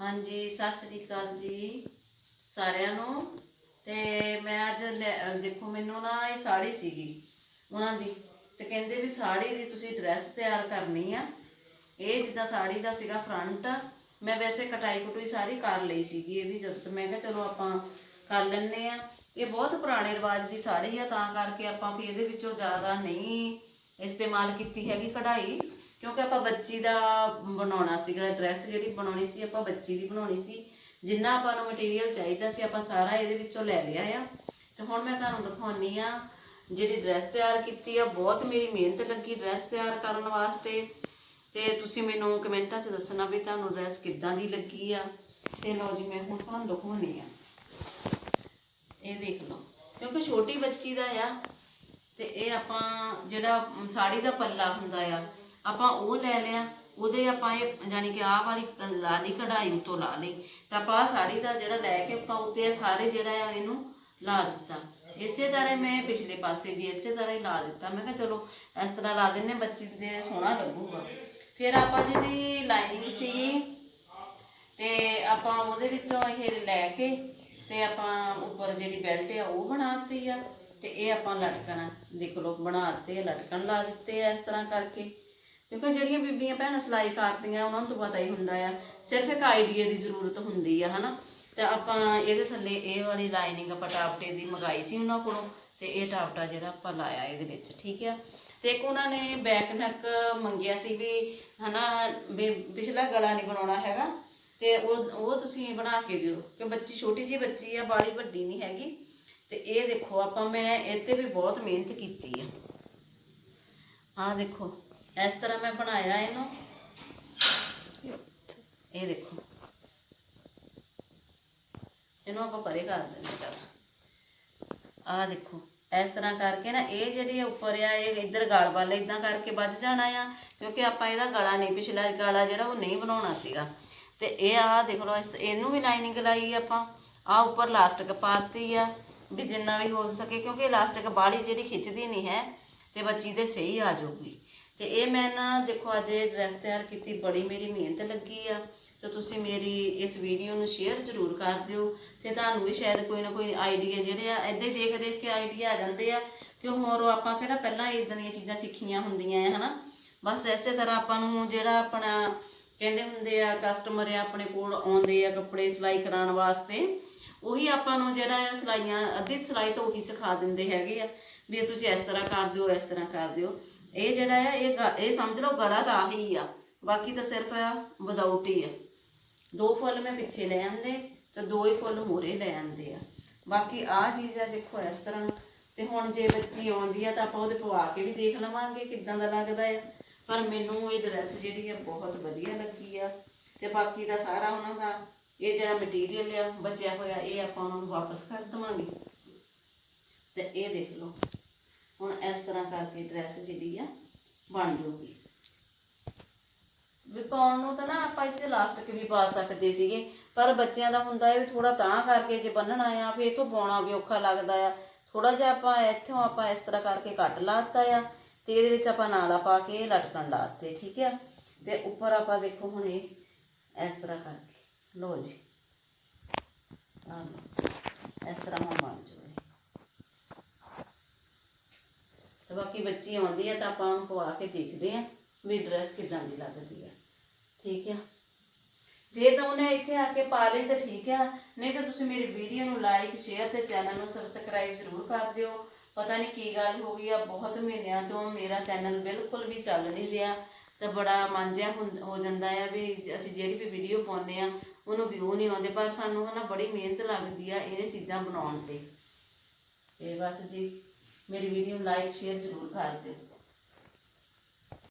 ਹਾਂਜੀ, ਸਤਿ ਸ੍ਰੀ ਅਕਾਲ ਜੀ ਸਾਰਿਆਂ ਨੂੰ। ਤੇ ਮੈਂ ਅੱਜ ਲੈ- ਦੇਖੋ, ਮੈਨੂੰ ਨਾ ਇਹ ਸਾੜੀ ਸੀਗੀ ਉਹਨਾਂ ਦੀ। ਤੇ ਕਹਿੰਦੇ ਵੀ ਸਾੜੀ ਦੀ ਤੁਸੀਂ ਡਰੈਸ ਤਿਆਰ ਕਰਨੀ ਆ। ਇਹ ਜਿੱਦਾਂ ਸਾੜੀ ਦਾ ਸੀਗਾ ਫਰੰਟ ਮੈਂ ਵੈਸੇ ਕਟਾਈ ਕਟੂਈ ਸਾਰੀ ਕਰ ਲਈ ਸੀਗੀ ਇਹਦੀ ਜਦ ਮੈਂ ਕਿਹਾ ਚਲੋ ਆਪਾਂ ਕਰ ਲੈਣੇ ਆ। ਇਹ ਬਹੁਤ ਪੁਰਾਣੇ ਰਿਵਾਜ ਦੀ ਸਾੜੀ ਆ, ਤਾਂ ਕਰਕੇ ਆਪਾਂ ਵੀ ਇਹਦੇ ਵਿੱਚੋਂ ਜ਼ਿਆਦਾ ਨਹੀਂ ਇਸਤੇਮਾਲ ਕੀਤੀ ਹੈਗੀ ਕਢਾਈ। ਕਿਉਂਕਿ ਆਪਾਂ ਬੱਚੀ ਦਾ ਬਣਾਉਣਾ ਸੀਗਾ ਡਰੈਸ ਜਿਹੜੀ ਬਣਾਉਣੀ ਸੀ, ਆਪਾਂ ਬੱਚੀ ਦੀ ਬਣਾਉਣੀ ਸੀ। ਜਿੰਨਾ ਆਪਾਂ ਨੂੰ ਮਟੀਰੀਅਲ ਚਾਹੀਦਾ ਸੀ, ਆਪਾਂ ਸਾਰਾ ਇਹਦੇ ਵਿੱਚੋਂ ਲੈ ਲਿਆ ਆ। ਤੇ ਹੁਣ ਮੈਂ ਤੁਹਾਨੂੰ ਦਿਖਾਉਣੀ ਆ, ਜਿਹੜੀ ਡਰੈਸ ਤਿਆਰ ਕੀਤੀ ਆ, ਬਹੁਤ ਮੇਰੀ ਮਿਹਨਤ ਲੱਗੀ ਡਰੈਸ ਤਿਆਰ ਕਰਨ ਵਾਸਤੇ। ਤੇ ਤੁਸੀਂ ਮੈਨੂੰ ਕਮੈਂਟਾਂ 'ਚ ਦੱਸਣਾ ਵੀ ਤੁਹਾਨੂੰ ਡਰੈਸ ਕਿੱਦਾਂ ਦੀ ਲੱਗੀ ਆ। ਤੇ ਲਓ ਜੀ, ਮੈਂ ਹੁਣ ਤੁਹਾਨੂੰ ਦਿਖਾਉਣੀ ਆ। ਇਹ ਦੇਖ ਲਓ, ਕਿਉਂਕਿ ਛੋਟੀ ਬੱਚੀ ਦਾ ਆ, ਤੇ ਇਹ ਆਪਾਂ ਜਿਹੜਾ ਸਾੜੀ ਦਾ ਪੱਲਾ ਹੁੰਦਾ ਆ ਆਪਾਂ ਉਹ ਲੈ ਲਿਆ, ਉਹਦੇ ਆਪਾਂ ਇਹ ਯਾਨੀ ਕਿ ਆਹ ਵਾਲੀ ਲਾ ਲਈ, ਕਢਾਈ ਉੱਤੋਂ ਲਾ ਲਈ। ਤਾਂ ਆਪਾਂ ਆਹ ਸਾੜੀ ਦਾ ਜਿਹੜਾ ਲੈ ਕੇ ਆਪਾਂ ਉੱਤੇ ਸਾਰੇ ਜਿਹੜਾ ਆ ਇਹਨੂੰ ਲਾ ਦਿੱਤਾ। ਇਸੇ ਤਰ੍ਹਾਂ ਮੈਂ ਪਿਛਲੇ ਪਾਸੇ ਵੀ ਇਸੇ ਤਰ੍ਹਾਂ ਹੀ ਲਾ ਦਿੱਤਾ। ਮੈਂ ਕਿਹਾ ਚਲੋ, ਇਸ ਤਰ੍ਹਾਂ ਲਾ ਦਿੰਨੇ ਬੱਚੀ ਦੇ ਸੋਹਣਾ ਲੱਗੂਗਾ। ਫਿਰ ਆਪਾਂ ਜਿਹੜੀ ਲਾਈਨਿੰਗ ਸੀ, ਤੇ ਆਪਾਂ ਉਹਦੇ ਵਿੱਚੋਂ ਇਹ ਲੈ ਕੇ ਤੇ ਆਪਾਂ ਉੱਪਰ ਜਿਹੜੀ ਬੈਲਟ ਆ, ਉਹ ਬਣਾਤੀ ਆ। ਤੇ ਇਹ ਆਪਾਂ ਲਟਕਣ, ਦੇਖ ਲਓ ਬਣਾਤੇ ਆ, ਲਟਕਣ ਲਾ ਦਿੱਤੇ ਆ ਇਸ ਤਰ੍ਹਾਂ ਕਰਕੇ। ਕਿਉਂਕਿ ਜਿਹੜੀਆਂ ਬੀਬੀਆਂ ਭੈਣਾਂ ਸਿਲਾਈ ਕਰਦੀਆਂ, ਉਹਨਾਂ ਨੂੰ ਤਾਂ ਪਤਾ ਹੀ ਹੁੰਦਾ ਆ। ਸਿਰਫ ਇੱਕ ਆਈਡੀਆ ਦੀ ਜ਼ਰੂਰਤ ਹੁੰਦੀ ਆ, ਹਨਾ? ਤੇ ਆਪਾਂ ਇਹਦੇ ਥੱਲੇ ਇਹ ਵਾਲੀ ਲਾਈਨਿੰਗ ਆਪਾਂ ਟਾਪਟੇ ਦੀ ਮੰਗਾਈ ਸੀ ਉਹਨਾਂ ਕੋਲੋਂ, ਤੇ ਇਹ ਟਾਪਟਾ ਜਿਹੜਾ ਆਪਾਂ ਲਾਇਆ ਇਹਦੇ ਵਿੱਚ, ਠੀਕ ਆ? ਤੇ ਇੱਕ ਉਹਨਾਂ ਨੇ ਬੈਕ ਨੈਕ ਮੰਗਿਆ ਸੀ ਵੀ, ਹਨਾ, ਵੀ ਪਿਛਲਾ ਗਲਾ ਨਹੀਂ ਬਣਾਉਣਾ ਹੈਗਾ, ਤੇ ਉਹ ਉਹ ਤੁਸੀਂ ਬਣਾ ਕੇ ਦਿਓ, ਕਿ ਬੱਚੀ ਛੋਟੀ ਜਿਹੀ ਬੱਚੀ ਆ ਬਾਲੀ ਵੱਡੀ ਨਹੀਂ ਹੈਗੀ। ਤੇ ਇਹ ਦੇਖੋ, ਆਪਾਂ ਮੈਂ ਇਹ ਤੇ ਵੀ ਬਹੁਤ ਮਿਹਨਤ ਕੀਤੀ ਆ। ਆਹ ਦੇਖੋ ਇਸ ਤਰ੍ਹਾਂ ਮੈਂ ਬਣਾਇਆ ਇਹਨੂੰ। ਇਹ ਦੇਖੋ। ਇਹਨੂੰ ਆਪਾਂ ਪਰੇ ਕਰ ਦਿੰਦੇ ਚਲ। ਆਹ ਦੇਖੋ, ਇਸ ਤਰ੍ਹਾਂ ਕਰਕੇ ਨਾ ਇਹ ਜਿਹੜੀ ਉੱਪਰ ਆ, ਇਹ ਇੱਧਰ ਗਲ ਵੱਲ ਇਦਾਂ ਕਰਕੇ ਵੱਜ ਜਾਣਾ ਆ, ਕਿਉਂਕਿ ਆਪਾਂ ਇਹਦਾ ਗਲਾ ਨਹੀਂ, ਪਿਛਲਾ ਗਲਾ ਜਿਹੜਾ ਉਹ ਨਹੀਂ ਬਣਾਉਣਾ ਸੀਗਾ। ਤੇ ਇਹ ਆਹ ਦੇਖ ਲਓ ਇਹਨੂੰ ਵੀ ਲਾਈਨਿੰਗ ਲਾਈ ਆਪਾਂ। ਆ ਉੱਪਰ ਲਾਸਟਿਕ ਪਾਤੀ ਆ, ਵੀ ਜਿੰਨਾ ਵੀ ਹੋ ਸਕੇ, ਕਿਉਂਕਿ ਇਲਾਸਟਿਕ ਬਾੜੀ ਜਿਹੜੀ ਖਿੱਚਦੀ ਨਹੀਂ ਹੈ, ਤੇ ਬੱਚੀ ਦੇ ਸਹੀ ਆ ਜਾਊਗੀ। ਤੇ ਇਹ ਮੈਂ ਨਾ ਦੇਖੋ ਅੱਜ ਇਹ ਡਰੈਸ ਤਿਆਰ ਕੀਤੀ, ਬੜੀ ਮੇਰੀ ਮਿਹਨਤ ਲੱਗੀ ਆ। ਤੇ ਤੁਸੀਂ ਮੇਰੀ ਇਸ ਵੀਡੀਓ ਨੂੰ ਸ਼ੇਅਰ ਜ਼ਰੂਰ ਕਰ ਦਿਓ ਤੇ ਤੁਹਾਨੂੰ ਵੀ ਸ਼ਾਇਦ ਕੋਈ ਨਾ ਕੋਈ ਆਈਡੀਆ ਜਿਹੜੇ ਆ, ਏਦਾਂ ਹੀ ਦੇਖ ਦੇਖ ਕੇ ਆਈਡੀਆ ਆ ਜਾਂਦੇ ਆ। ਕਿ ਹੋਰ ਆਪਾਂ ਕਿਹੜਾ ਪਹਿਲਾਂ ਇਦਾਂ ਦੀਆਂ ਚੀਜ਼ਾਂ ਸਿੱਖੀਆਂ ਹੁੰਦੀਆਂ ਆ, ਹਨਾ? ਬਸ ਐਸੇ ਤਰ੍ਹਾਂ ਆਪਾਂ ਨੂੰ ਜਿਹੜਾ ਆਪਣਾ ਕਹਿੰਦੇ ਹੁੰਦੇ ਆ ਕਸਟਮਰ ਆ ਆਪਣੇ ਕੋਲ ਆਉਂਦੇ ਆ ਕੱਪੜੇ ਸਿਲਾਈ ਕਰਾਉਣ ਵਾਸਤੇ, ਉਹੀ ਆਪਾਂ ਨੂੰ ਜਿਹੜਾ ਆ ਸਿਲਾਈਆਂ, ਅੱਧੀ ਸਿਲਾਈ ਤੋਂ ਉਹੀ ਸਿਖਾ ਦਿੰਦੇ ਹੈਗੇ ਆ। ਵੀ ਇਹ ਤੁਸੀਂ ਇਸ ਤਰ੍ਹਾਂ ਕਰ ਦਿਓ, ਇਸ ਤਰ੍ਹਾਂ ਕਰ ਦਿਓ। ਇਹ ਜਿਹੜਾ ਆ, ਇਹ ਗ- ਇਹ ਸਮਝ ਲਓ ਗਲਾ ਤਾਂ ਆਹੀ ਆ। ਬਾਕੀ ਤਾਂ ਸਿਰਫ ਆ ਹੀ ਆ। ਦੋ ਫੁੱਲ ਮੈਂ ਪਿੱਛੇ ਲੈ ਆਂਦੇ ਤੇ ਦੋ ਹੀ ਫੁੱਲ ਮੋਰੇ ਲੈ ਆਂਦੇ ਆ। ਬਾਕੀ ਆਹ ਚੀਜ਼ ਆ, ਦੇਖੋ ਇਸ ਤਰ੍ਹਾਂ। ਤੇ ਹੁਣ ਜੇ ਬੱਚੀ ਆਉਂਦੀ ਆ ਤਾਂ ਆਪਾਂ ਉਹਦੇ ਪਵਾ ਕੇ ਵੀ ਦੇਖ ਲਵਾਂਗੇ ਕਿੱਦਾਂ ਦਾ ਲੱਗਦਾ ਹੈ ਪਰ ਮੈਨੂੰ ਇਹ ਡਰੈਸ ਜਿਹੜੀ ਆ ਬਹੁਤ ਵਧੀਆ ਲੱਗੀ ਆ। ਤੇ ਬਾਕੀ ਦਾ ਸਾਰਾ ਉਹਨਾਂ ਦਾ ਇਹ ਜਿਹੜਾ ਮਟੀਰੀਅਲ ਆ, ਬਚਿਆ ਹੋਇਆ, ਇਹ ਆਪਾਂ ਉਹਨਾਂ ਨੂੰ ਵਾਪਸ ਕਰ ਦਵਾਂਗੇ। ਤੇ ਇਹ ਦੇਖ ਲਓ। ਹੁਣ ਇਸ ਤਰ੍ਹਾਂ ਕਰਕੇ ਡਰੈਸ ਜਿਹੜੀ ਆ, ਬਣ ਜਾਊਗੀ ਵੀ ਪਾਉਣ ਨੂੰ ਤਾਂ ਨਾ ਆਪਾਂ ਇੱਥੇ ਲਾਸਟਿਕ ਵੀ ਪਾ ਸਕਦੇ ਸੀਗੇ, ਪਰ ਬੱਚਿਆਂ ਦਾ ਹੁੰਦਾ ਹੈ ਵੀ ਥੋੜਾ ਤਾਂ ਕਰਕੇ ਜੇ ਬੰਨਣਾ ਆ ਫਿਰ ਇਥੋਂ ਪਾਉਣਾ ਵੀ ਔਖਾ ਲੱਗਦਾ ਆ। ਥੋੜਾ ਜਿਹਾ ਆਪਾਂ ਇੱਥੋਂ ਆਪਾਂ ਇਸ ਤਰ੍ਹਾਂ ਕਰਕੇ ਕੱਟ ਲਾਤਾ ਆ, ਤੇ ਇਹਦੇ ਵਿੱਚ ਆਪਾਂ ਨਾਲਾ ਪਾ ਕੇ ਇਹ ਲਟਕਣ ਲਾਤੇ ਠੀਕ ਆ? ਤੇ ਉੱਪਰ ਆਪਾਂ ਦੇਖੋ ਹੁਣ ਇਹ ਇਸ ਤਰ੍ਹਾਂ ਕਰਕੇ ਲੋ ਜੀ। ਇਸ ਤਰ੍ਹਾਂ ਹੁਣ ਬਣ ਜੂਗੀ ਤੇ ਬਾਕੀ ਬੱਚੀ ਆਉਂਦੀ ਹੈ ਤਾਂ ਆਪਾਂ ਉਹਨੂੰ ਪਵਾ ਕੇ ਦੇਖਦੇ ਆ ਵੀ ਡਰੈਸ ਕਿਦਾਂ ਦੀ ਲੱਗਦੀ ਆ। ਠੀਕ ਆ? ਜੇ ਤਾਂ ਉਹਨੇ ਇੱਥੇ ਆ ਕੇ ਪਾ ਲਈ ਤਾਂ ਠੀਕ ਆ, ਨਹੀਂ ਤਾਂ ਤੁਸੀਂ ਮੇਰੀ ਵੀਡੀਓ ਨੂੰ ਲਾਈਕ ਸ਼ੇਅਰ ਤੇ ਚੈਨਲ ਨੂੰ ਸਬਸਕ੍ਰਾਈਬ ਜ਼ਰੂਰ ਕਰ ਦਿਓ। ਪਤਾ ਨਹੀਂ ਕੀ ਗੱਲ ਹੋ ਗਈ ਆ, ਬਹੁਤ ਮਹੀਨਿਆਂ ਤੋਂ ਮੇਰਾ ਚੈਨਲ ਬਿਲਕੁਲ ਵੀ ਚੱਲ ਨਹੀਂ ਰਿਹਾ। ਤਾਂ ਬੜਾ ਮਨ ਜਿਹਾ ਹੋ ਜਾਂਦਾ ਆ ਵੀ ਅਸੀਂ ਜਿਹੜੀ ਵੀ ਵੀਡੀਓ ਪਾਉਂਦੇ ਆ, ਉਹਨੂੰ ਵਿਊ ਨਹੀਂ ਆਉਂਦੇ, ਪਰ ਸਾਨੂੰ ਹਨਾ ਬੜੀ ਮਿਹਨਤ ਲੱਗਦੀ ਆ ਇਹ ਚੀਜ਼ਾਂ ਬਣਾਉਣ ਤੇ। ਤੇ ਬਸ ਜੀ। ਮੇਰੀ ਵੀਡੀਓ ਨੂੰ ਲਾਈਕ ਸ਼ੇਅਰ ਜ਼ਰੂਰ ਕਰ ਦਿਓ।